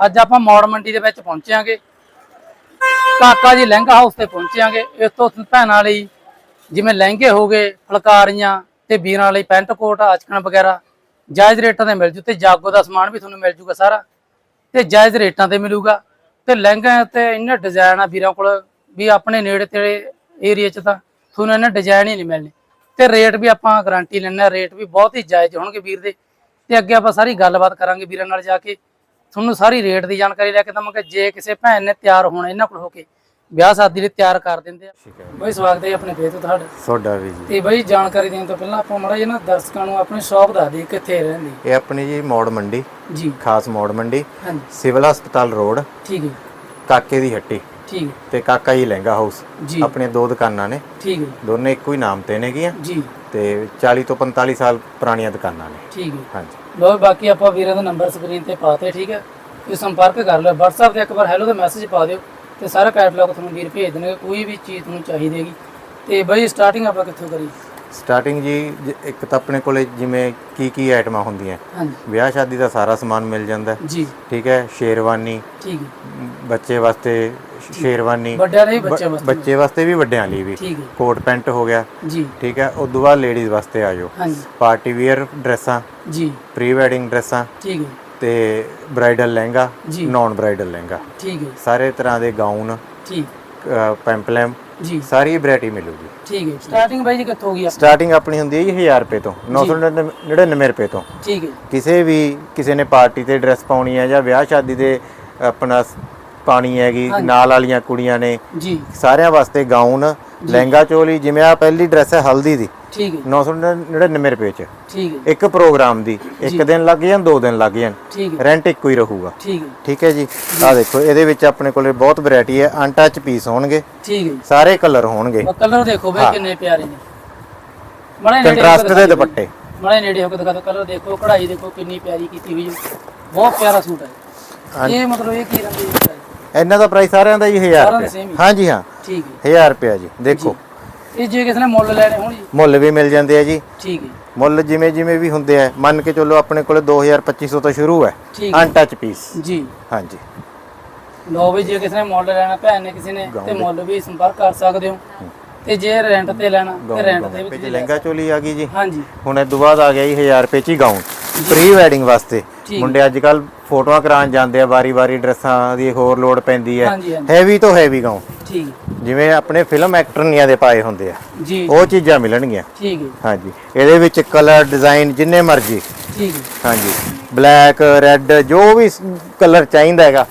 ਅੱਜ ਆਪਾਂ ਮੌੜ ਮੰਡੀ ਦੇ ਵਿੱਚ ਪਹੁੰਚਿਆਂਗੇ ਕਾਕਾ ਜੀ ਲਹਿੰਗਾ ਹਾਊਸ ਤੇ ਪਹੁੰਚਿਆਂਗੇ ਇਸ ਤੋਂ ਭੈਣਾਂ ਲਈ ਜਿਵੇਂ ਲਹਿੰਗੇ ਹੋ ਗਏ, ਫੁਲਕਾਰੀਆਂ ਤੇ ਵੀਰਾਂ ਲਈ ਪੈਂਟ ਕੋਟ, ਆਚਕਣ ਵਗੈਰਾ। ਜਾਇਜ਼ ਰੇਟਾਂ ਤੇ ਮਿਲ ਜੂ ਤੇ ਜਾਗੋ ਦਾ ਸਮਾਨ ਵੀ ਤੁਹਾਨੂੰ ਮਿਲ ਜੂਗਾ ਸਾਰਾ। ਤੇ ਜਾਇਜ਼ ਰੇਟਾਂ ਤੇ ਮਿਲੂਗਾ। ਤੇ ਲਹਿੰਗਿਆਂ ਤੇ ਇੰਨੇ ਡਿਜ਼ਾਈਨ ਆ ਵੀਰਾਂ ਕੋਲ ਵੀ ਆਪਣੇ ਨੇੜੇ ਤੇੜੇ ਏਰੀਆ 'ਚ ਤਾਂ ਤੁਹਾਨੂੰ ਇਹਨਾਂ ਡਿਜ਼ਾਈਨ ਹੀ ਨਹੀਂ ਮਿਲਣੇ। ਤੇ ਰੇਟ ਵੀ ਆਪਾਂ ਗਾਰੰਟੀ ਲੈਣਾ ਰੇਟ ਵੀ ਬਹੁਤ ਹੀ ਜਾਇਜ਼ ਹੋਣਗੇ ਵੀਰ ਦੇ। ਤੇ ਅੱਗੇ ਆਪਾਂ ਸਾਰੀ ਗੱਲਬਾਤ ਕਰਾਂਗੇ ਵੀਰਾਂ ਨਾਲ ਜਾ ਕੇ। ਤੁਹਾਨੂੰ ਸਾਰੀ ਰੇਟ ਦੀ ਜਾਣਕਾਰੀ ਲੈ ਕੇ ਦਵਾਂਗੇ। ਜੇ ਕਿਸੇ ਭੈਣ ਨੇ ਤਿਆਰ ਹੋਣਾ ਇਹਨਾਂ ਕੋਲ ਹੋ ਕੇ ਵਿਆਹ ਸ਼ਾਦੀ ਲਈ ਤਿਆਰ ਕਰ ਦਿੰਦੇ ਆ। ਬਈ ਸਵਾਗਤ ਹੈ ਆਪਣੇ ਤੋਂ ਤੁਹਾਡਾ। ਤੁਹਾਡਾ ਵੀ ਜੀ। ਤੇ ਬਈ ਜਾਣਕਾਰੀ ਦੇਣ ਤੋਂ ਪਹਿਲਾਂ ਆਪਾਂ ਮਾੜਾ ਜਿਹਾ ਨਾ ਦਰਸ਼ਕਾਂ ਨੂੰ ਆਪਣੀ ਸ਼ੌਪ ਦੱਸ ਦਈਏ ਕਿੱਥੇ ਰਹਿੰਦੀ। ਇਹ ਆਪਣੀ ਜੀ ਮੌੜ ਮੰਡੀ ਜੀ। ਖਾਸ ਮੌੜ ਮੰਡੀ। ਹਾਂਜੀ। ਸਿਵਲ ਹਸਪਤਾਲ ਰੋਡ ਠੀਕ ਹੈ ਕਾਕੇ ਦੀ ਹੱਟੀ। ਠੀਕ ਤੇ ਕਾਕਾ ਜੀ ਲਹਿੰਗਾ ਹਾਊਸ। ਜੀ। ਆਪਣੀਆਂ ਦੋ ਦੁਕਾਨਾਂ ਨੇ। ਠੀਕ ਹੈ ਦੋਨੇ ਇੱਕੋ ਹੀ ਨਾਮ ਤੇ ਨੇਗੀਆਂ। ਜੀ। ਤੇ 40 ਤੋਂ 45 ਸਾਲ ਪੁਰਾਣੀਆਂ ਦੁਕਾਨਾਂ ਨੇ। ਠੀਕ ਹੈ ਹਾਂਜੀ। ਲੋ ਬਾਕੀ ਆਪਾਂ ਵੀਰਾਂ ਦਾ ਨੰਬਰ ਸਕਰੀਨ ਤੇ ਪਾਤੇ ਠੀਕ ਹੈ? ਤੁਸੀਂ ਸੰਪਰਕ ਕਰ ਲਿਓ। WhatsApp ਤੇ ਇੱਕ ਵਾਰ ਹੈਲੋ ਦਾ ਮੈਸੇਜ ਪਾ ਦਿਓ ਤੇ ਸਾਰਾ ਕੈਟਲੌਗ ਤੁਹਾਨੂੰ ਵੀਰ ਭੇਜ ਦੇਣਗੇ, ਕੋਈ ਵੀ ਚੀਜ਼ ਤੁਹਾਨੂੰ ਚਾਹੀਦੀ ਹੈਗੀ। ਤੇ ਬਈ ਸਟਾਰਟਿੰਗ ਆਪਾਂ ਕਿੱਥੋਂ ਕਰੀਏ? ਸਟਾਰਟਿੰਗ ਜੀ ਇੱਕ ਤਾਂ ਆਪਣੇ ਕੋਲੇ ਜਿਵੇਂ ਕੀ ਕੀ ਆਈਟਮਾਂ ਹੁੰਦੀਆਂ। ਹਾਂਜੀ। ਵਿਆਹ ਸ਼ਾਦੀ ਦਾ ਸਾਰਾ ਸਮਾਨ ਮਿਲ ਜਾਂਦਾ। ਜੀ। ਠੀਕ ਹੈ ਸ਼ੇਰਵਾਨੀ। ਠੀਕ ਬੱਚੇ ਵਾਸਤੇ ਸ਼ੇਰਵਾਨੀ। ਵੱਡਿਆਂ ਲਈ ਬੱਚਿਆਂ ਵਾਸਤੇ ਬੱਚੇ ਵਾਸਤੇ ਵੀ ਵੱਡਿਆਂ ਲਈ ਵੀ। ਠੀਕ ਹੈ। ਕੋਟ ਪੈਂਟ ਹੋ ਗਿਆ। ਜੀ। ਠੀਕ ਹੈ ਉਸ ਤੋਂ ਬਾਅਦ ਲੇਡੀਜ਼ ਵਾਸਤੇ ਆ ਜਾਓ। ਹਾਂਜੀ। ਪਾਰਟੀ ਵੇਅਰ ਡਰੈਸਾਂ ਜੀ। ਪ੍ਰੀ ਵੈਡਿੰਗ ਡਰੈਸਾਂ ਠੀਕ ਹੈ। ਤੇ ਬ੍ਰਾਈਡਲ ਲਹਿੰਗਾ ਜੀ। Non bridal lehenga. ਠੀਕ ਹੈ। ਸਾਰੇ ਤਰ੍ਹਾਂ ਦੇ ਗਾਊਨ ਠੀਕ। ਪੈਂਪਲਮ ਜੀ। ਸਾਰੀ ਵੈਰਾਈਟੀ ਮਿਲੂਗੀ। ਠੀਕ ਹੈ ਸਟਾਰਟਿੰਗ ਬਾਈ ਜੀ ਕਿੱਥੋਂ ਹੋਗੀ ਸਟਾਰਟਿੰਗ ਆਪਣੀ ਹੁੰਦੀ ਹੈ ਜੀ 1000 ਰੁਪਏ ਤੋਂ 999 ਰੁਪਏ ਤੋਂ। ਠੀਕ ਹੈ ਕਿਸੇ ਵੀ ਕਿਸੇ ਨੇ ਪਾਰਟੀ ਤੇ ਡਰੈਸ ਪਾਉਣੀ ਹੈ ਜਾਂ ਵਿਆਹ ਸ਼ਾਦੀ ਦੇ ਆਪਣਾ ਪਾਣੀ ਹੈਗੀ ਨਾਲ ਵਾਲੀਆਂ ਕੁੜੀਆਂ ਨੇ। ਜੀ। ਸਾਰਿਆਂ ਵਾਸਤੇ ਗਾਊਨ ਲਹਿੰਗਾ ਚੋਲੀ ਜਿਵੇਂ ਆ ਪਹਿਲੀ ਡਰੈਸ ਹੈ ਹਲਦੀ ਦੀ। ਠੀਕ ਹੈ 999 ਰੁਪਏ ਚ। ਠੀਕ ਹੈ ਇੱਕ ਪ੍ਰੋਗਰਾਮ ਦੀ। ਇੱਕ ਦਿਨ ਲੱਗ ਜਾਣ ਦੋ ਦਿਨ ਲੱਗ ਜਾਣ। ਰੈਂਟ ਇੱਕੋ ਹੀ ਰਹੂਗਾ। ਠੀਕ ਹੈ। ਠੀਕ ਹੈ ਜੀ। ਆ ਦੇਖੋ ਇਹਦੇ ਵਿੱਚ ਆਪਣੇ ਕੋਲੇ ਬਹੁਤ ਵੈਰਾਈਟੀ ਹੈ। ਅਨਟੱਚ ਪੀਸ ਹੋਣਗੇ। ਠੀਕ ਹੈ ਸਾਰੇ ਕਲਰ ਹੋਣਗੇ। ਕਲਰ ਦੇਖੋ ਬਈ ਕਿੰਨੇ ਪਿਆਰੇ ਨੇ। ਬੜੇ ਕੰਟਰਾਸਟ ਦੇ ਦੁਪੱਟੇ। ਬੜੇ ਨੇੜੇ ਹੋ ਕੇ ਦਿਖਾ ਦਿਓ। ਕਲਰ ਦੇਖੋ ਕਢਾਈ ਦੇਖੋ ਕਿੰਨੀ ਪਿਆਰੀ ਕੀਤੀ ਹੋਈ ਹੈ। ਬਹੁਤ ਪਿਆਰਾ ਸੂਟ ਹੈ। ਇਹ ਮਤਲਬ ਇਹ ਕੀ ਰੰਗ ਦੀ ਹੈ? ਇਹਨਾਂ ਦਾ ਪ੍ਰਾਈਸ ਸਾਰਿਆਂ ਦਾ ਜੀ 1000 ਸਾਰਿਆਂ ਦਾ ਰੁਪਏ same ਹੀ? ਹਾਂਜੀ ਹਾਂ। ਠੀਕ 1000 ਰੁਪਏ ਜੀ ਦੇਖੋ। ਹੈ ਇਹ ਜੇ ਕਿਸੇ ਨੇ ਮੁੱਲ ਲੈਣੇ ਹੋਣ ਜੀ। ਮੁੱਲ ਵੀ ਮਿਲ ਜਾਂਦੇ ਆ ਜੀ। ਠੀਕ ਹੈ। ਮੁੱਲ ਜਿਵੇਂ ਜਿਵੇਂ ਵੀ ਹੁੰਦੇ ਆ ਮੰਨ ਕੇ ਚੱਲੋ ਆਪਣੇ ਕੋਲੇ 2000 2500 ਤੋਂ ਸ਼ੁਰੂ ਹੈ ਠੀਕ ਹੈ। ਅਨਟੱਚ ਪੀਸ ਜੀ। ਹਾਂਜੀ। ਲੋ ਵੀ ਜੇ ਕਿਸੇ ਨੇ ਮੁੱਲ ਲੈਣਾ ਭੈਣ ਨੇ ਕਿਸੇ ਨੇ ਤੇ ਮੁੱਲ ਵੀ ਸੰਪਰਕ ਕਰ ਸਕਦੇ ਹੋ। ਤੇ ਜੇ ਰੈਂਟ ਤੇ ਲੈਣਾ ਤੇ ਰੈਂਟ ਤੇ ਵੀ ਲਹਿੰਗਾ ਚੋਲੀ ਆ ਗਈ ਜੀ। ਹਾਂਜੀ। ਹੁਣ ਇਹ ਤੋਂ ਬਾਅਦ ਆ ਗਿਆ ਜੀ 1000 ਰੁਪਏ ਚ ਹੀ ਗਾਊਨ ਪ੍ਰੀ ਵੈਡਿੰਗ ਵਾਸਤੇ। ਮੁੰਡੇ ਅੱਜ ਕੱਲ ਫੋਟੋਆਂ ਕਰਾਉਣ ਜਾਂਦੇ ਆ ਵਾਰੀ-ਵਾਰੀ ਡਰੈਸਾਂ ਦੀ ਹੋਰ ਲੋਡ ਪੈਂਦੀ ਹੈ। ਹੈਵੀ ਤੋਂ ਹੈਵੀ ਠੀਕ। ਹੈ ਜਿਵੇਂ ਆਪਣੇ ਫਿਲਮ ਐਕਟਰਨੀਆਂ ਦੇ ਪਾਏ ਹੁੰਦੇ ਆ। ਜੀ। ਉਹ ਚੀਜ਼ਾਂ ਮਿਲਣਗੀਆਂ। ਠੀਕ ਹੈ। ਹਾਂਜੀ। ਇਹਦੇ ਵਿੱਚ ਕਲਰ ਡਿਜ਼ਾਈਨ ਜਿੰਨੇ ਮਰਜ਼ੀ। ਠੀਕ ਹੈ। ਹਾਂਜੀ। ਬਲੈਕ ਰੈੱਡ ਜੋ ਵੀ ਕਲਰ ਚਾਹੀਦਾ ਹੈਗਾ।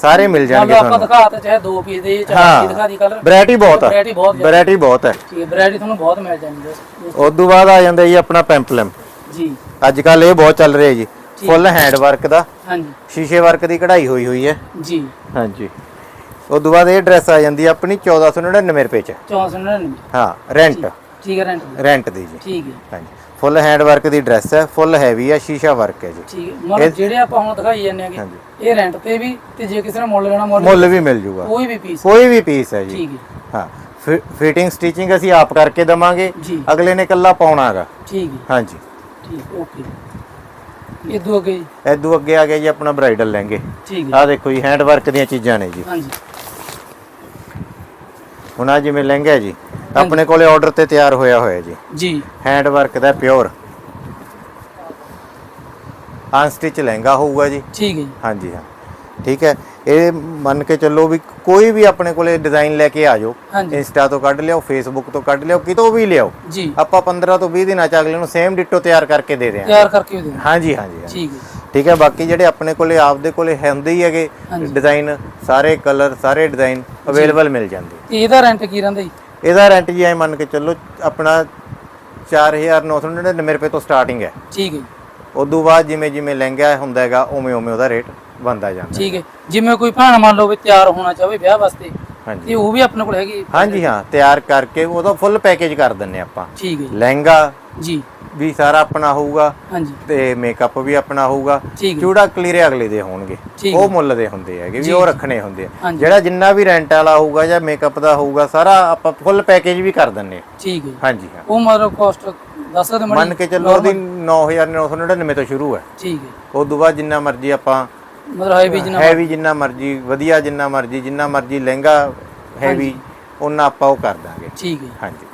ਸਾਰੇ ਮਿਲ ਜਾਣਗੇ ਲਓ ਆਪਾਂ ਤੁਹਾਨੂੰ। ਦਿਖਾ ਤੇ ਚਾਹੇ ਦੋ ਪੀਸ ਦੇ ਚਾਹੇ ਦਿਖਾ ਦੀ ਕਲਰ ਵੈਰਾਈਟੀ ਬਹੁਤ ਆ। ਵੈਰਾਈਟੀ ਬਹੁਤ ਹੈ ਠੀਕ ਹੈ। ਵੈਰਾਈਟੀ ਤੁਹਾਨੂੰ ਬਹੁਤ ਮਿਲ ਹੈ ਉਸ ਤੋਂ ਬਾਅਦ ਆ ਜਾਂਦਾ ਜੀ ਆਪਣਾ ਪੈਂਪਲਮ ਜੀ। ਅੱਜ ਕੱਲ ਇਹ ਬਹੁਤ ਚੱਲ ਰਿਹਾ ਜੀ। ਫੁੱਲ ਹੈਂਡ ਵਰਕ ਦਾ। ਹਾਂਜੀ। ਸ਼ੀਸ਼ੇ ਵਰਕ ਦੀ ਕਢਾਈ ਹੋਈ ਹੋਈ ਹੈ। ਜੀ। ਹਾਂਜੀ। ਉਸ ਤੋਂ ਬਾਅਦ ਇਹ ਡਰੈਸ ਆ ਜਾਂਦੀ ਹੈ ਆਪਣੀ 1499 ਰੁਪਏ ਚ। 499 ਹਾਂ ਰੈਂਟ ਠੀਕ ਹੈ ਰੈਂਟ ਰੈਂਟ ਦੀ ਜੀ। ਠੀਕ ਹੈ। ਹਾਂਜੀ। ਫੁੱਲ ਹੈਂਡ ਵਰਕ ਦੀ ਡਰੈਸ ਹੈ ਫੁੱਲ ਹੈਵੀ ਹੈ ਸ਼ੀਸ਼ਾ ਵਰਕ ਹੈ ਜੀ। ਠੀਕ ਹੈ। ਮਤਲਬ ਜਿਹੜੇ ਆਪਾਂ ਹੁਣ ਦਿਖਾਈ ਜਾਂਦੇ ਆਗੇ ਇਹ ਰੈਂਟ ਤੇ ਵੀ ਤੇ ਜੇ ਕਿਸੇ ਨੇ ਮੁੱਲ ਲੈਣਾ ਮੁੱਲ ਵੀ ਮਿਲ ਜੂਗਾ। ਕੋਈ ਵੀ ਪੀਸ ਕੋਈ ਵੀ ਪੀਸ ਹੈ ਜੀ। ਠੀਕ ਹੈ। ਹਾਂ। ਫਿਟਿੰਗ ਸਟਿਚਿੰਗ ਅਸੀਂ ਆਪ ਕਰਕੇ ਦਵਾਂਗੇ। ਅਗਲੇ ਨੇ ਇਕੱਲਾ ਪਾਉਣਾ ਹੈਗਾ। ਠੀਕ ਹੈ। ਹਾਂਜੀ। ਠੀਕ ਓਕੇ ਇਹ ਦੋ ਅੱਗੇ ਜੀ। ਐਦੂ ਅੱਗੇ ਆ ਗਿਆ ਜੀ ਆਪਣਾ ਬ੍ਰਾਈਡਲ ਲਹਿੰਗੇ। ਠੀਕ ਹੈ। ਆਹ ਦੇਖੋ ਜੀ ਹੈਂਡ ਵਰਕ ਦੀਆਂ ਚੀਜ਼ਾਂ ਨੇ ਜੀ। ਹਾਂਜੀ। ਹੁਣ ਆ ਜਿਵੇਂ ਲਹਿੰਗਾ ਹੈ ਜੀ ਆਪਣੇ ਕੋਲੇ ਆਰਡਰ ਤੇ ਤਿਆਰ ਹੋਇਆ ਹੋਇਆ ਜੀ। ਜੀ। ਹੈਂਡ ਵਰਕ ਦਾ ਪਿਓਰ ਅਨਸਟਿਚ ਲਹਿੰਗਾ ਹੋਊਗਾ ਜੀ। ਠੀਕ ਹੈ ਜੀ। ਹਾਂਜੀ ਹਾਂ। ਠੀਕ ਹੈ। ਇਹ ਮੰਨ ਕੇ ਚੱਲੋ ਵੀ ਕੋਈ ਵੀ ਆਪਣੇ ਕੋਲੇ ਡਿਜ਼ਾਈਨ ਲੈ ਕੇ ਆ ਜਾਓ ਇੰਸਟਾ ਤੋਂ ਕੱਢ ਲਿਓ ਫੇਸਬੁੱਕ ਤੋਂ ਕੱਢ ਲਿਓ ਕਿਤੋਂ ਵੀ ਲਿਆਓ ਜੀ। ਆਪਾਂ 15 ਤੋਂ 20 ਦਿਨਾਂ ਚ ਅਗਲੇ ਨੂੰ ਸੇਮ ਡਿਟੋ ਤਿਆਰ ਕਰਕੇ ਦੇ ਦਿਆਂਗੇ। ਤਿਆਰ ਕਰਕੇ ਦੇਣਾ ਹਾਂਜੀ ਹਾਂਜੀ। ਠੀਕ ਹੈ। ਠੀਕ ਹੈ ਬਾਕੀ ਜਿਹੜੇ ਆਪਣੇ ਕੋਲੇ ਆਪਦੇ ਕੋਲੇ ਹੁੰਦੇ ਹੀ ਹੈਗੇ ਡਿਜ਼ਾਈਨ ਸਾਰੇ ਕਲਰ ਸਾਰੇ ਡਿਜ਼ਾਈਨ ਅਵੇਲੇਬਲ ਮਿਲ ਜਾਂਦੇ। ਤੇ ਇਹਦਾ ਰੈਂਟ ਕੀ ਰਹਿੰਦਾ ਜੀ? ਇਹਦਾ ਰੈਂਟ ਜੀ ਐ ਮੰਨ ਕੇ ਚੱਲੋ ਆਪਣਾ 4999 ਰੁਪਏ ਤੋਂ ਸਟਾਰਟਿੰਗ ਹੈ। ਠੀਕ ਹੈ ਉਦੋਂ ਬਾਅਦ ਜਿਵੇਂ ਜਿਵੇਂ ਲਹਿੰਗਾ ਹੁੰਦਾ ਹੈਗਾ ਉਵੇਂ ਉਵੇਂ ਉਹਦਾ ਰੇਟ ਬਣਦਾ ਜਾਂਦਾ ਠੀਕ ਹੈ। ਜਿਵੇਂ ਕੋਈ ਭੈਣ ਮੰਨ ਲਓ ਵੀ ਤਿਆਰ ਹੋਣਾ ਚਾਹਵੇ ਵਿਆਹ ਵਾਸਤੇ ਹਾਂਜੀ। ਤੇ ਉਹ ਵੀ ਆਪਣੇ ਕੋਲ ਹੈਗੀ। ਹਾਂਜੀ ਹਾਂ ਤਿਆਰ ਕਰਕੇ ਉਹਦਾ ਫੁੱਲ ਪੈਕੇਜ ਕਰ ਦਿੰਨੇ ਆਪਾਂ। ਠੀਕ ਹੈ ਲਹਿੰਗਾ ਜੀ। ਵੀ ਸਾਰਾ ਆਪਣਾ ਹੋਊਗਾ ਹਾਂਜੀ। ਤੇ ਮੇਕਅਪ ਵੀ ਆਪਣਾ ਹੋਊਗਾ। ਠੀਕ ਹੈ ਚੂੜਾ ਕਲੀਰੇ ਅਗਲੇ ਦੇ ਹੋਣਗੇ। ਠੀਕ ਉਹ ਮੁੱਲ ਦੇ ਹੁੰਦੇ ਹੈਗੇ ਵੀ ਉਹ ਰੱਖਣੇ ਹੁੰਦੇ ਆ। ਹਾਂਜੀ। ਜਿਹੜਾ ਜਿੰਨਾ ਵੀ ਰੈਂਟ ਵਾਲਾ ਹੋਊਗਾ ਜਾਂ ਮੇਕਅਪ ਦਾ ਹੋਊਗਾ ਸਾਰਾ ਆਪਾਂ ਫੁੱਲ ਪੈਕੇਜ ਵੀ ਕਰ ਦਿੰਨੇ ਆ। ਠੀਕ ਹੈ। ਹਾਂਜੀ ਹਾਂ। ਉਹ ਮਤਲਬ ਕੋਸਟ ਦੱਸ ਸਕਦੇ ਮੰਨ ਕੇ ਚੱਲੋ ਉਹਦੀ 9999 ਤੋਂ ਸ਼ੁਰੂ ਹੈ। ਠੀਕ ਹੈ ਉਸ ਤੋਂ ਬਾਅਦ ਜਿੰਨਾ ਮਰਜ਼ੀ ਆਪਾਂ ਮਤਲਬ ਹਾਈ ਵੀ ਜਨਾ ਹੈਵੀ ਜਿੰਨਾ ਮਰਜ਼ੀ ਵਧੀਆ ਜਿੰਨਾ ਮਰਜ਼ੀ ਜਿੰਨਾ ਮਰਜ਼ੀ ਲਹਿੰਗਾ ਹੈਵੀ ਉਹਨਾਂ ਆਪਾਂ ਉਹ ਕਰ ਦਾਂਗੇ। ਠੀਕ ਹੈ। ਹਾਂਜੀ।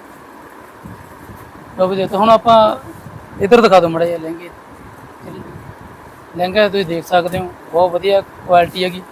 ਲੋ ਵੀ ਦੇਖੋ ਹੁਣ ਆਪਾਂ ਇੱਧਰ ਦਿਖਾ ਦਿਓ ਮੜਾ ਜਿਹਾ ਲਹਿੰਗੇ। ਲਹਿੰਗਾ ਤੁਸੀਂ ਦੇਖ ਸਕਦੇ ਹੋ ਬਹੁਤ ਵਧੀਆ ਕੁਆਲਿਟੀ ਹੈਗੀ।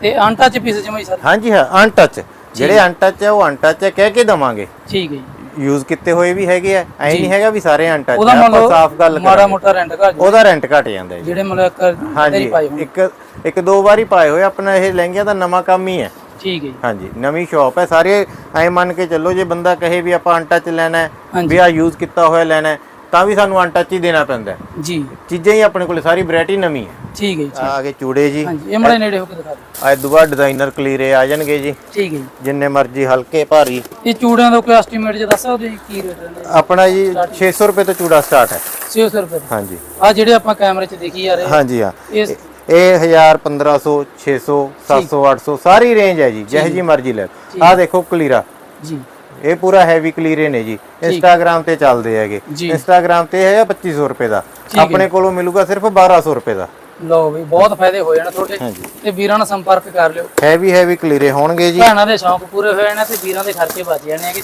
ਤੇ ਅਨਟੱਚ ਪੀਸ ਜਿਵੇਂ ਸਰ। ਹਾਂਜੀ ਹਾਂ ਅਨਟੱਚ ਜਿਹੜੇ ਅਨਟੱਚ ਹੈ ਉਹ ਅਨਟੱਚ ਹੈ ਕਹਿ ਕੇ ਦਵਾਂਗੇ। ਠੀਕ ਹੈ ਜੀ। ਯੂਜ਼ ਕੀਤੇ ਹੋਏ ਵੀ ਹੈਗੇ ਆ ਐ ਨਹੀਂ ਹੈਗਾ ਵੀ ਸਾਰੇ ਅਨਟੱਚ ਉਹਦਾ ਲਓ ਸਾਫ਼ ਗੱਲ ਮਾੜਾ ਮੋਟਾ ਰੈਂਟ ਘੱਟ। ਉਹਦਾ ਰੈਂਟ ਘਟ ਜਾਂਦਾ ਜੀ। ਜਿਹੜੇ ਮਤਲਬ ਇੱਕ ਹਾਂਜੀ ਇੱਕ ਇੱਕ ਦੋ ਵਾਰੀ ਪਾਏ ਹੋਏ ਆਪਣਾ ਇਹ ਲਹਿੰਗਿਆਂ ਦਾ ਨਵਾਂ ਕੰਮ ਹੀ ਹੈ। ਠੀਕ ਹੈ ਹਾਂਜੀ ਨਵੀਂ ਸ਼ਾਪ ਹੈ ਸਾਰੇ ਐ ਮੰਨ ਕੇ ਚੱਲੋ ਜੇ ਬੰਦਾ ਕਹੇ ਵੀ ਆਪਾਂ ਅਨਟੱਚ ਲੈਣਾ। ਵੀ ਆ ਯੂਜ਼ ਕੀਤਾ ਹੋਇਆ ਲੈਣਾ ਤਾਂ ਵੀ ਸਾਨੂੰ ਅਨਟੱਚ ਹੀ ਦੇਣਾ ਪੈਂਦਾ ਜੀ। ਚੀਜ਼ਾਂ ਹੀ ਆਪਣੇ ਕੋਲ ਸਾਰੀ ਵੈਰਾਈਟੀ ਨਵੀਂ ਹੈ। ਠੀਕ ਹੈ ਜੀ ਆ ਆਗੇ ਚੂੜੇ ਜੀ। ਹਾਂਜੀ ਇਹ ਮੜੇ ਨੇੜੇ ਹੋ ਕੇ ਦਿਖਾ ਦਿਓ। ਅੱਜ ਦੁਬਾਰਾ ਡਿਜ਼ਾਈਨਰ ਕਲੀਰੇ ਆ ਜਾਣਗੇ ਜੀ। ਠੀਕ ਹੈ ਜੀ। ਜਿੰਨੇ ਮਰਜ਼ੀ ਹਲਕੇ ਭਾਰੀ। ਇਹ ਚੂੜਿਆਂ ਦਾ ਕੋਈ ਐਸਟੀਮੇਟ ਜੇ ਦੱਸ ਸਕਦੇ ਹੋ ਜੀ ਕੀ ਰੇਟ ਰਹਿੰਦੇ ਆਪਣਾ ਜੀ 600 ਰੁਪਏ ਤੋਂ ਚੂੜਾ ਸਟਾਰਟ ਹੈ। 600 ਰੁਪਏ ਹਾਂਜੀ। ਆ ਜਿਹੜੇ ਆਪਾਂ ਕੈਮਰੇ 'ਚ ਦੇਖੀ ਜਾ ਰਹੇ ਹਾਂਜੀ ਹਾਂ। ਇਹ ਇਹ 1000 1500 600 700 800 ਸਾਰੀ ਰੇਂਜ ਹੈ ਜੀ ਜਿਹੋ ਜੀ ਮਰਜ਼ੀ ਲੈ ਆ ਦੇਖੋ ਕਲੀਰਾ। ਜੀ। ਇਹ ਪੂਰਾ ਹੈਵੀ ਕਲੀਰੇ ਨੇ ਜੀ। ਇੰਸਟਾਗ੍ਰam ਤੇ ਚੱਲਦੇ ਹੈਗੇ। ਜੀ। ਇੰਸਟਾਗ੍ਰam ਤੇ ਹੈਗਾ 2500 ਰੁਪਏ ਦਾ। ਆਪਣੇ ਕੋਲੋਂ ਮਿਲੂਗਾ ਸਿਰਫ 1200 ਰੁਪਏ ਦਾ। ਲਓ ਵੀ ਬਹੁਤ ਫਾਇਦੇ ਹੋਏ ਨੇ ਤੁਹਾਡੇ। ਹਾਂਜੀ। ਤੇ ਵੀਰਾਂ ਨਾਲ ਸੰਪਰਕ ਕਰ ਲਿਓ। ਹੈਵੀ ਹੈਵੀ ਕਲੀਰੇ ਹੋਣਗੇ ਜੀ। ਭੈਣਾਂ ਦੇ ਸ਼ੌਂਕ ਪੂਰੇ ਹੋਏ ਨੇ ਤੇ ਵੀਰਾਂ ਦੇ ਖਰਚੇ ਬਚ ਜਾਣੇ ਹੈਗੇ।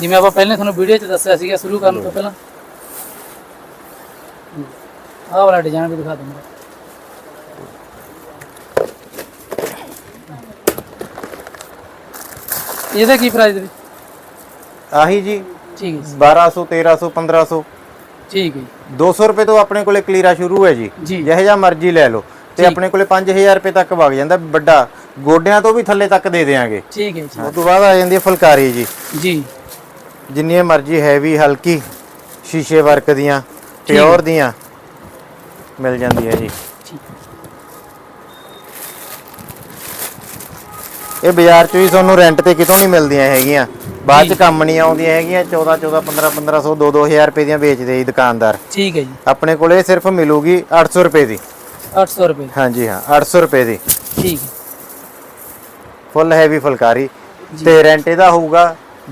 ਜਿਵੇਂ ਆਪਾਂ ਪਹਿਲੇ ਤੁਹਾਨੂੰ ਵੀਡੀਓ 'ਚ ਦੱਸਿਆ ਸੀਗਾ ਸ਼ੁਰੂ ਕਰਨ ਤੋਂ ਪਹਿਲਾਂ। ਆਹ ਵਾਲਾ ਡਿਜ਼ਾਈਨ ਵੀ ਦਿਖਾ ਦੂੰਗਾ ਇਹਦਾ ਕੀ ਪ੍ਰਾਈਸ ਦੇ ਆਹੀ ਜੀ। ਠੀਕ ਹੈ ਜੀ, 1200 1300 1500 ਠੀਕ ਹੈ ਜੀ, 200 ਰੁਪਏ ਤੋਂ ਆਪਣੇ ਕੋਲੇ ਕਲੀਰਾ ਸ਼ੁਰੂ ਹੈ ਜੀ। ਜੀ। ਜਿਹੋ ਜਿਹਾ ਮਰਜ਼ੀ ਲੈ ਲਓ। ਤੇ ਆਪਣੇ ਕੋਲੇ 5000 ਰੁਪਏ ਤੱਕ ਵਗ ਜਾਂਦਾ। ਵੱਡਾ ਗੋਡਿਆਂ ਤੋਂ ਵੀ ਥੱਲੇ ਤੱਕ ਦੇ ਦੇਾਂਗੇ ਠੀਕ ਹੈ ਜੀ। ਉਸ ਤੋਂ ਬਾਅਦ ਆ ਜਾਂਦੀ ਹੈ ਫੁਲਕਾਰੀ ਜੀ। ਜੀ। ਜਿੰਨੀਆਂ ਮਰਜ਼ੀ ਹੈਵੀ ਹਲਕੀ ਸ਼ੀਸ਼ੇ ਵਰਕ ਦੀਆਂ ਪਿਓਰ ਦੀਆਂ ਮਿਲ ਜਾਂਦੀਆਂ ਜੀ। ਠੀਕ। ਇਹ ਬਾਜ਼ਾਰ 'ਚ ਵੀ ਤੁਹਾਨੂੰ ਰੈਂਟ ਤੇ ਕਿਤੋਂ ਨਹੀਂ ਮਿਲਦੀਆਂ ਹੈਗੀਆਂ। ਬਾਅਦ 'ਚ ਕੰਮ ਨਹੀਂ ਆਉਂਦੀਆਂ ਹੈਗੀਆਂ 14 14 15 1500 2 2000 ਰੁਪਏ ਦੀਆਂ ਵੇਚਦੇ ਜੀ ਦੁਕਾਨਦਾਰ। ਠੀਕ ਹੈ ਜੀ। ਆਪਣੇ ਕੋਲੇ ਸਿਰਫ ਮਿਲੂਗੀ 800 ਰੁਪਏ ਦੀ। 800 ਰੁਪਏ ਹਾਂਜੀ ਹਾਂ 800 ਰੁਪਏ ਦੀ। ਠੀਕ ਫੁੱਲ ਹੈਵੀ ਫੁਲਕਾਰੀ। ਤੇ ਰੈਂਟ ਇਹਦਾ ਹੋਊਗਾ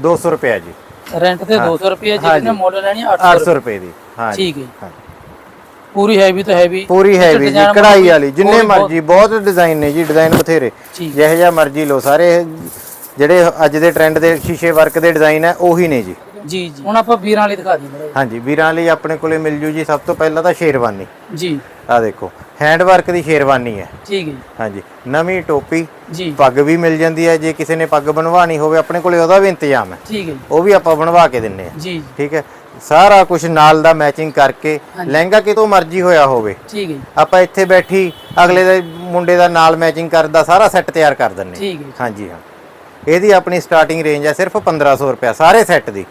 200 ਰੁਪਏ ਜੀ। ਰੈਂਟ ਤੇ 200 ਰੁਪਏ ਜਿਹਨੇ ਮੁੱਲ ਲੈਣੀ 800 800 ਰੁਪਏ। ਦੀ ਹਾਂ ਜੀ ਠੀਕ ਹੈ। ਪੂਰੀ ਹੈਵੀ ਤੋਂ ਹੈਵੀ। ਪੂਰੀ ਹੈਵੀ ਜੀ ਕਢਾਈ ਵਾਲੀ ਜਿੰਨੇ ਮਰਜ਼ੀ ਬਹੁਤ ਡਿਜ਼ਾਈਨ ਨੇ ਜੀ ਡਿਜ਼ਾਈਨ ਬਥੇਰੇ। ਜਿਹੋ ਜਿਹਾ ਮਰਜ਼ੀ ਲਓ ਸਾਰੇ ਜਿਹੜੇ ਅੱਜ ਦੇ ਟ੍ਰੈਂਡ ਦੇ ਸ਼ੀਸ਼ੇ ਵਰਕ ਦੇ ਡਿਜ਼ਾਈਨ ਹੈ ਉਹੀ ਨੇ ਜੀ। ਜੀ ਜੀ। ਹੁਣ ਆਪਾਂ ਵੀਰਾਂ ਵਾਲੀ ਦਿਖਾ ਦਈਏ ਹਾਂਜੀ ਵੀਰਾਂ ਲਈ ਆਪਣੇ ਕੋਲੇ ਮਿਲ ਜੂ ਜੀ ਸਭ ਤੋਂ ਪਹਿਲਾਂ ਤਾਂ ਸ਼ੇਰਵਾਨੀ। ਜੀ। ਆ ਦੇਖੋ ਹੈਂਡ ਵਰਕ ਦੀ ਸ਼ੇਰਵਾਨੀ ਹੈ। ਠੀਕ ਹੈ ਜੀ, ਹਾਂਜੀ ਨਵੀਂ ਟੋਪੀ ਜੀ। ਪੱਗ ਵੀ ਮਿਲ ਜਾਂਦੀ ਹੈ ਜੇ ਕਿਸੇ ਨੇ ਪੱਗ ਬਣਵਾਣੀ ਹੋਵੇ ਆਪਣੇ ਕੋਲੇ ਉਹਦਾ ਵੀ ਇੰਤਜ਼ਾਮ ਹੈ। ਠੀਕ ਹੈ ਉਹ ਵੀ ਆਪਾਂ ਬਣਵਾ ਕੇ ਦਿੰਨੇ ਆ ਜੀ ਠੀਕ ਹੈ ਸਾਰਾ ਕੁਝ ਨਾਲ ਦਾ ਮੈਚਿੰਗ ਕਰਕੇ ਲਹਿੰਗਾ ਕਿਤੋਂ ਮਰਜ਼ੀ ਹੋਇਆ ਹੋਵੇ ਠੀਕ ਹੈ ਆਪਾਂ ਇੱਥੇ ਬੈਠੀ ਅਗਲੇ ਦੇ ਮੁੰਡੇ ਦਾ ਨਾਲ ਮੈਚਿੰਗ ਕਰਦਾ ਸਾਰਾ ਸੈੱਟ ਤਿਆਰ ਕਰ ਦਿੰਨੇ ਠੀਕ ਹੈ ਹਾਂਜੀ ਹਾਂ। ਇਹਦੀ ਆਪਣੀ ਸਟਾਰਟਿੰਗ ਰੇਂਜ ਹੈ ਸਿਰਫ 1500 ਰੁਪਏ ਸਾਰੇ ਸੈੱਟ ਦੀ।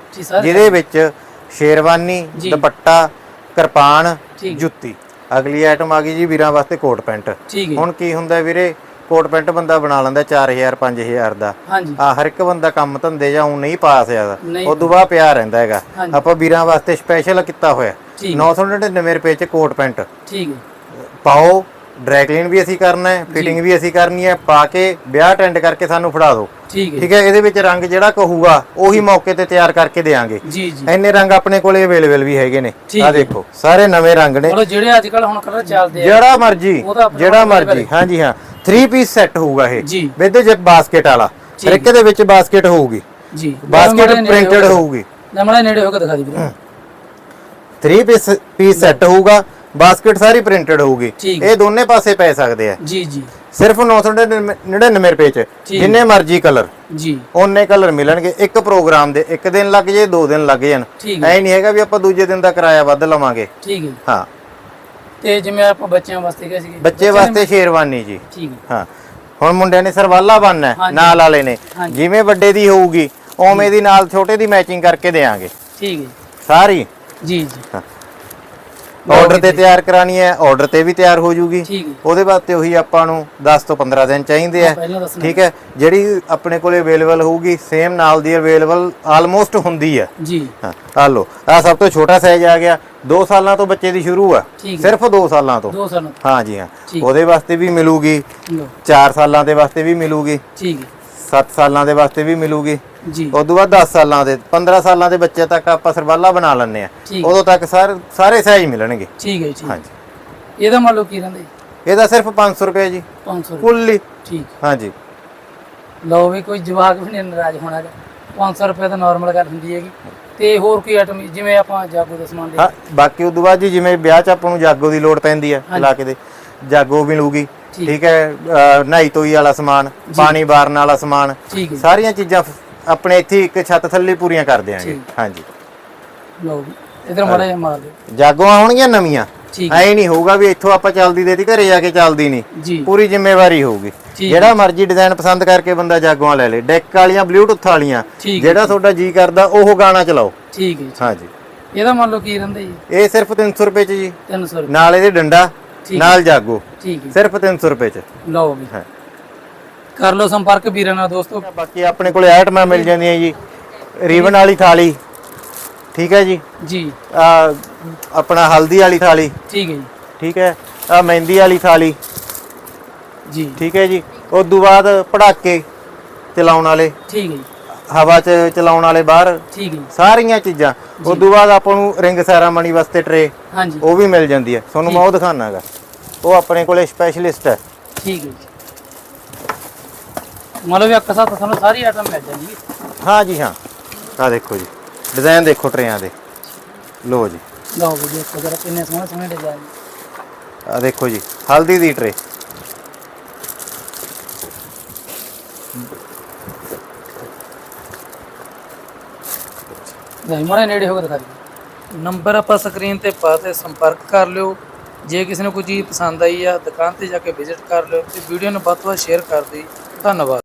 ਜਿਹਦੇ ਵਿੱਚ ਸ਼ੇਰਵਾਨੀ। ਦੁਪੱਟਾ ਕਿਰਪਾਨ। ਜੁੱਤੀ। ਅਗਲੀ ਆਈਟਮ ਆ ਗਈ ਜੀ ਵੀਰਾਂ ਵਾਸਤੇ ਕੋਟ ਪੈਂਟ। ਹੁਣ ਕੀ ਹੁੰਦਾ ਵੀਰੇ ਕੋਟ ਪੈਂਟ ਬੰਦਾ ਬਣਾ ਲੈਂਦਾ 4000 5000 ਦਾ। ਆ ਹਰ ਇੱਕ ਬੰਦਾ ਕੰਮ ਧੰਦੇ ਜਾਂ ਉਹ ਨਹੀਂ ਪਾ ਸਕਦਾ ਨਹੀਂ। ਉਦੋਂ ਬਾਅਦ ਪਿਆ ਰਹਿੰਦਾ ਹੈਗਾ। ਆਪਾਂ ਵੀਰਾਂ ਵਾਸਤੇ ਸਪੈਸ਼ਲ ਕੀਤਾ ਹੋਇਆ। ਠੀਕ। 999 ਰੁਪਏ ਚ ਕੋਟ ਪੈਂਟ। ਠੀਕ ਹੈ। ਪਾਓ ਡਰੈਕਲਿਨ ਵੀ ਅਸੀਂ ਕਰਨਾ ਹੈ ਫਿਟਿੰਗ ਵੀ ਅਸੀਂ ਕਰਨੀ ਹੈ ਪਾ ਕੇ ਵਿਆਹ ਅਟੈਂਡ ਕਰਕੇ ਸਾਨੂੰ ਫੜਾ ਦਿਓ। ਠੀਕ ਹੈ ਠੀਕ ਹੈ ਇਹਦੇ ਵਿੱਚ ਰੰਗ ਜਿਹੜਾ ਕਹੂਗਾ ਉਹੀ ਮੌਕੇ ਤੇ ਤਿਆਰ ਕਰਕੇ ਦੇਾਂਗੇ ਜੀ ਜੀ। ਇੰਨੇ ਰੰਗ ਆਪਣੇ ਕੋਲੇ ਅਵੇਲੇਬਲ ਵੀ ਹੈਗੇ ਨੇ। ਠੀਕ ਆ ਦੇਖੋ ਸਾਰੇ ਨਵੇਂ ਰੰਗ ਨੇ। ਮਤਲਬ ਜਿਹੜੇ ਅੱਜ ਕੱਲ ਹੁਣ ਕਲਰ ਚੱਲਦੇ ਆ ਜਿਹੜਾ ਮਰਜ਼ੀ ਆਪਣਾ ਜਿਹੜਾ available ਮਰਜ਼ੀ। ਹਾਂਜੀ ਹਾਂ। 3 ਪੀਸ ਸੈੱਟ ਹੋਊਗਾ ਇਹ। ਜੀ। ਵਿਦ ਜਿਪ ਬਾਸਕਟ ਵਾਲਾ। ਇੱਕ ਦੇ ਵਿੱਚ ਬਾਸਕਟ ਹੋਊਗੀ। ਜੀ। ਬਾਸਕਟ ਪ੍ਰਿੰਟਡ ਹੋਊਗੀ। ਨਮੜਾ ਨੇੜੇ ਹੋ ਕੇ ਦਿਖਾ ਦੀ ਵੀਰੇ। 3 ਪੀਸ ਪੀਸ ਸੈੱਟ ਹੋਊਗਾ। ਬਾਸਕਟ ਸਾਰੀ ਪ੍ਰਿੰਟਡ ਹੋਊਗੀ। ਠੀਕ। ਇਹ ਦੋਨੇ ਪਾਸੇ ਪੈ ਸਕਦੇ ਆ। ਜੀ ਜੀ। ਸਿਰਫ 999 ਰੁਪਏ ਚ। ਜਿੰਨੇ ਮਰਜ਼ੀ ਕਲਰ। ਜੀ। ਉਹਨੇ ਕਲਰ ਮਿਲਣਗੇ ਇੱਕ ਪ੍ਰੋਗਰਾਮ ਦੇ ਇੱਕ ਦਿਨ ਲੱਗ ਜੇ ਦੋ ਦਿਨ ਲੱਗ ਜਾਣ। ਠੀਕ ਐ ਨਹੀਂ ਹੈਗਾ ਵੀ ਆਪਾਂ ਦੂਜੇ ਦਿਨ ਦਾ ਕਿਰਾਇਆ ਵੱਧ ਲਵਾਂਗੇ। ਠੀਕ ਹੈ। ਹਾਂ। ਤੇ ਜਿਵੇਂ ਆਪਾਂ ਬੱਚਿਆਂ ਵਾਸਤੇ ਕਹੇ ਸੀਗੇ ਬੱਚੇ ਵਾਸਤੇ ਸ਼ੇਰਵਾਨੀ ਜੀ। ਠੀਕ ਹੈ। ਹਾਂ। ਹੁਣ ਮੁੰਡਿਆਂ ਨੇ ਸਰਵਾਲਾ ਬਣਨਾ ਹੈ, ਹਾਂਜੀ। ਨਾਲ ਵਾਲੇ ਨੇ। ਹਾਂਜੀ। ਜਿਵੇਂ ਵੱਡੇ ਦੀ ਹੋਊਗੀ ਓਵੇਂ ਦੀ ਨਾਲ ਛੋਟੇ ਦੀ ਮੈਚਿੰਗ ਕਰਕੇ ਦੇਾਂਗੇ ਠੀਕ ਹੈ। ਸਾਰੀ। ਜੀ ਜੀ। ਆਰਡਰ ਤੇ ਤਿਆਰ ਕਰਾਣੀ ਹੈ ਆਰਡਰ ਤੇ ਵੀ ਤਿਆਰ ਹੋ ਜੂਗੀ। ਉਹਦੇ ਵਾਸਤੇ ਉਹੀ ਆਪਾਂ ਨੂੰ 10 ਤੋਂ 15 ਦਿਨ ਚਾਹੀਦੇ ਆ। ਠੀਕ ਹੈ ਜਿਹੜੀ ਆਪਣੇ ਕੋਲੇ ਅਵੇਲੇਬਲ ਹੋਊਗੀ ਸੇਮ ਨਾਲ ਦੀ ਅਵੇਲੇਬਲ ਆਲਮੋਸਟ ਹੁੰਦੀ ਹੈ ਜੀ। ਹਾਂ ਆ ਲੋ ਆ ਸਭ ਤੋਂ ਛੋਟਾ ਸਾਈਜ਼ ਆ ਗਿਆ। 2 ਸਾਲਾਂ ਤੋਂ ਬੱਚੇ ਦੀ ਸ਼ੁਰੂ ਆ। ਸਿਰਫ 2 ਸਾਲਾਂ ਤੋਂ। ਦੋ ਸਾਲ ਹਾਂ ਜੀ ਹਾਂ। ਉਹਦੇ ਵਾਸਤੇ ਵੀ ਮਿਲੂਗੀ। ਲਓ। 4 ਸਾਲਾਂ ਦੇ ਵਾਸਤੇ ਵੀ ਮਿਲੂਗੀ। ਠੀਕ 7 ਸਾਲਾਂ ਦੇ ਵਾਸਤੇ ਵੀ ਮਿਲੂਗੀ। ਜੀ। ਉਸ ਤੋਂ ਬਾਅਦ 10 ਸਾਲਾਂ ਦੇ 15 ਸਾਲਾਂ ਦੇ ਬੱਚੇ ਤੱਕ ਆਪਾਂ ਸਰਵਾਲਾ ਬਣਾ ਲੈਂਦੇ ਆ ਠੀਕ। ਉਦੋਂ ਤੱਕ ਸਰ ਸਾਰੇ ਸਾਈਜ਼ ਮਿਲਣਗੇ। ਠੀਕ ਹੈ ਜੀ। ਹਾਂਜੀ। ਇਹਦਾ ਮੰਨ ਲਓ ਕੀ ਰਹਿੰਦਾ ਜੀ? ਇਹਦਾ ਸਿਰਫ 500 ਰੁਪਏ ਜੀ। 500 ਰੁਪਏ। ਠੀਕ। ਹਾਂਜੀ। ਲਓ ਵੀ ਕੋਈ ਜਵਾਕ ਵੀ ਨਹੀਂ ਨਾਰਾਜ਼ ਹੋਣਾ ਗਾ 500 ਰੁਪਏ ਤਾਂ ਨਾਰਮਲ ਗੱਲ ਹੁੰਦੀ ਹੈਗੀ। ਤੇ ਹੋਰ ਕੋਈ ਆਈਟਮ ਜਿਵੇਂ ਆਪਾਂ ਜਾਗੋ ਦਾ ਸਮਾਨ ਦੇ ਹਾਂ ਬਾਕੀ ਉਦੋਂ ਬਾਅਦ ਜੀ ਜਿਵੇਂ ਵਿਆਹ 'ਚ ਆਪਾਂ ਨੂੰ ਜਾਗੋ ਦੀ ਲੋੜ ਪੈਂਦੀ ਆ ਇਲਾਕੇ ਦੇ। ਜਾਗੋ ਮਿਲੂਗੀ। ਠੀਕ। ਹੈ ਨਹਾਈ ਧੋਈ ਵਾਲਾ ਸਮਾਨ ਪਾਣੀ ਬਾਰਨ ਵਾਲਾ ਸਮਾਨ ਠੀਕ ਹੈ ਸਾਰੀਆਂ ਚੀਜ਼ਾਂ ਫ- ਆਪਣੇ ਇੱਥੇ ਇੱਕ ਛੱਤ ਥੱਲੇ ਪੂਰੀਆਂ ਕਰ ਦਿਆਂਗੇ। ਠੀਕ। ਹਾਂਜੀ। ਜੀ। ਲਓ ਵੀ ਇਧਰ ਮਾੜਾ ਜਿਹਾ ਮਾਰ ਦਿਓ। ਜਾਗੋਆਂ ਹੋਣਗੀਆਂ ਨਵੀਆਂ। ਠੀਕ ਐ ਨਹੀਂ ਹੋਊਗਾ ਵੀ ਇੱਥੋਂ ਆਪਾਂ ਚੱਲਦੀ ਦੇਤੀ ਘਰੇ ਜਾ ਕੇ ਚੱਲਦੀ ਨਹੀਂ। ਜੀ। ਪੂਰੀ ਜ਼ਿੰਮੇਵਾਰੀ ਹੋਊਗੀ। ਠੀਕ। ਜਿਹੜਾ ਮਰਜ਼ੀ ਡਿਜ਼ਾਈਨ ਪਸੰਦ ਕਰਕੇ ਬੰਦਾ ਜਾਗੋਆਂ ਲੈ ਲੇ। ਡੈਕ ਵਾਲੀਆਂ ਬਲੂਟੁੱਥ ਵਾਲੀਆਂ ਠੀਕ ਜਿਹੜਾ ਤੁਹਾਡਾ ਜੀ ਕਰਦਾ ਉਹ ਗਾਣਾ ਚਲਾਓ। ਠੀਕ ਹੈ ਜੀ। ਹਾਂਜੀ। ਇਹਦਾ ਮੰਨ ਲਓ ਕੀ ਰਹਿੰਦਾ ਜੀ? ਇਹ ਸਿਰਫ 300 ਰੁਪਏ ਚ ਜੀ। 300 ਰੁਪਏ। ਨਾਲ ਇਹਦੇ ਡੰਡਾ। ਠੀਕ। ਨਾਲ ਜਾਗੋ। ਠੀਕ ਹੈ। ਸਿਰਫ 300 ਰੁਪਏ ਚ। ਲਓ ਵੀ। ਹਾਂ। ਕਰ ਲਓ ਸੰਪਰਕ ਵੀਰਾਂ ਨਾਲ ਦੋਸਤੋ। ਬਾਕੀ ਆਪਣੇ ਕੋਲੇ ਆਈਟਮਾਂ ਮਿਲ ਜਾਂਦੀਆਂ ਜੀ। ਰੀਬਨ ਵਾਲੀ ਥਾਲੀ। ਠੀਕ ਹੈ ਜੀ? ਜੀ। ਆ ਆਪਣਾ ਹਲਦੀ ਵਾਲੀ ਥਾਲੀ। ਠੀਕ ਹੈ ਜੀ। ਠੀਕ ਹੈ? ਆ ਮਹਿੰਦੀ ਵਾਲੀ ਥਾਲੀ। ਜੀ। ਠੀਕ ਹੈ ਜੀ? ਉਸ ਤੋਂ ਬਾਅਦ ਪੜਾਕੇ ਚਲਾਉਣ ਵਾਲੇ। ਠੀਕ ਹੈ ਜੀ। ਹਵਾ 'ਚ ਚਲਾਉਣ ਵਾਲੇ ਬਾਹਰ। ਠੀਕ ਹੈ ਸਾਰੀਆਂ ਚੀਜ਼ਾਂ। ਉਸ ਤੋਂ ਬਾਅਦ ਆਪਾਂ ਨੂੰ ਰਿੰਗ ਸੈਰਾਮਨੀ ਵਾਸਤੇ ਟਰੇ। ਹਾਂਜੀ। ਉਹ ਵੀ ਮਿਲ ਜਾਂਦੀ ਹੈ। ਤੁਹਾਨੂੰ ਮੈਂ ਉਹ ਦਿਖਾਣਾਗਾ ਉਹ ਆਪਣੇ ਕੋਲੇ ਸਪੈਸ਼ਲਿਸਟ ਹੈ। ਠੀਕ ਹੈ ਜੀ। ਮੰਨ ਲਓ ਵੀ ਇੱਕ ਸਾਥ ਤੁਹਾਨੂੰ ਸਾਰੀ ਆਈਟਮ ਮਿਲ ਜਾਂਦੀ ਹੈ। ਜੀ ਹਾਂ। ਆ ਦੇਖੋ ਜੀ। ਡਿਜ਼ਾਈਨ ਦੇਖੋ ਟਰੇਆਂ ਦੇ। ਲੋ ਜੀ। ਲਓ ਵੀ ਦੇਖੋ ਜਰਾ ਕਿੰਨੇ ਸੋਹਣੇ ਸੋਹਣੇ ਡਿਜ਼ਾਈਨ ਆ ਦੇਖੋ ਜੀ। ਹਲਦੀ ਦੀ ਟਰੇ ਜਾਈ ਮਾਰੇ ਨੇੜੇ ਹੋ ਕੇ ਦਿਖਾ ਦਿਓ। ਨੰਬਰ ਆਪਾਂ ਸਕਰੀਨ ਤੇ ਪਾ ਤੇ ਸੰਪਰਕ ਕਰ ਲਿਓ। ਜੇ ਕਿਸੇ ਨੂੰ ਕੋਈ ਚੀਜ਼ ਪਸੰਦ ਆਈ ਆ, ਦੁਕਾਨ ਤੇ ਜਾ ਕੇ ਵਿਜ਼ਿਟ ਕਰ ਲਿਓ ਤੇ ਵੀਡੀਓ ਨੂੰ ਵੱਧ ਤੋਂ ਵੱਧ ਸ਼ੇਅਰ ਕਰ ਦਿਓ ਧੰਨਵਾਦ।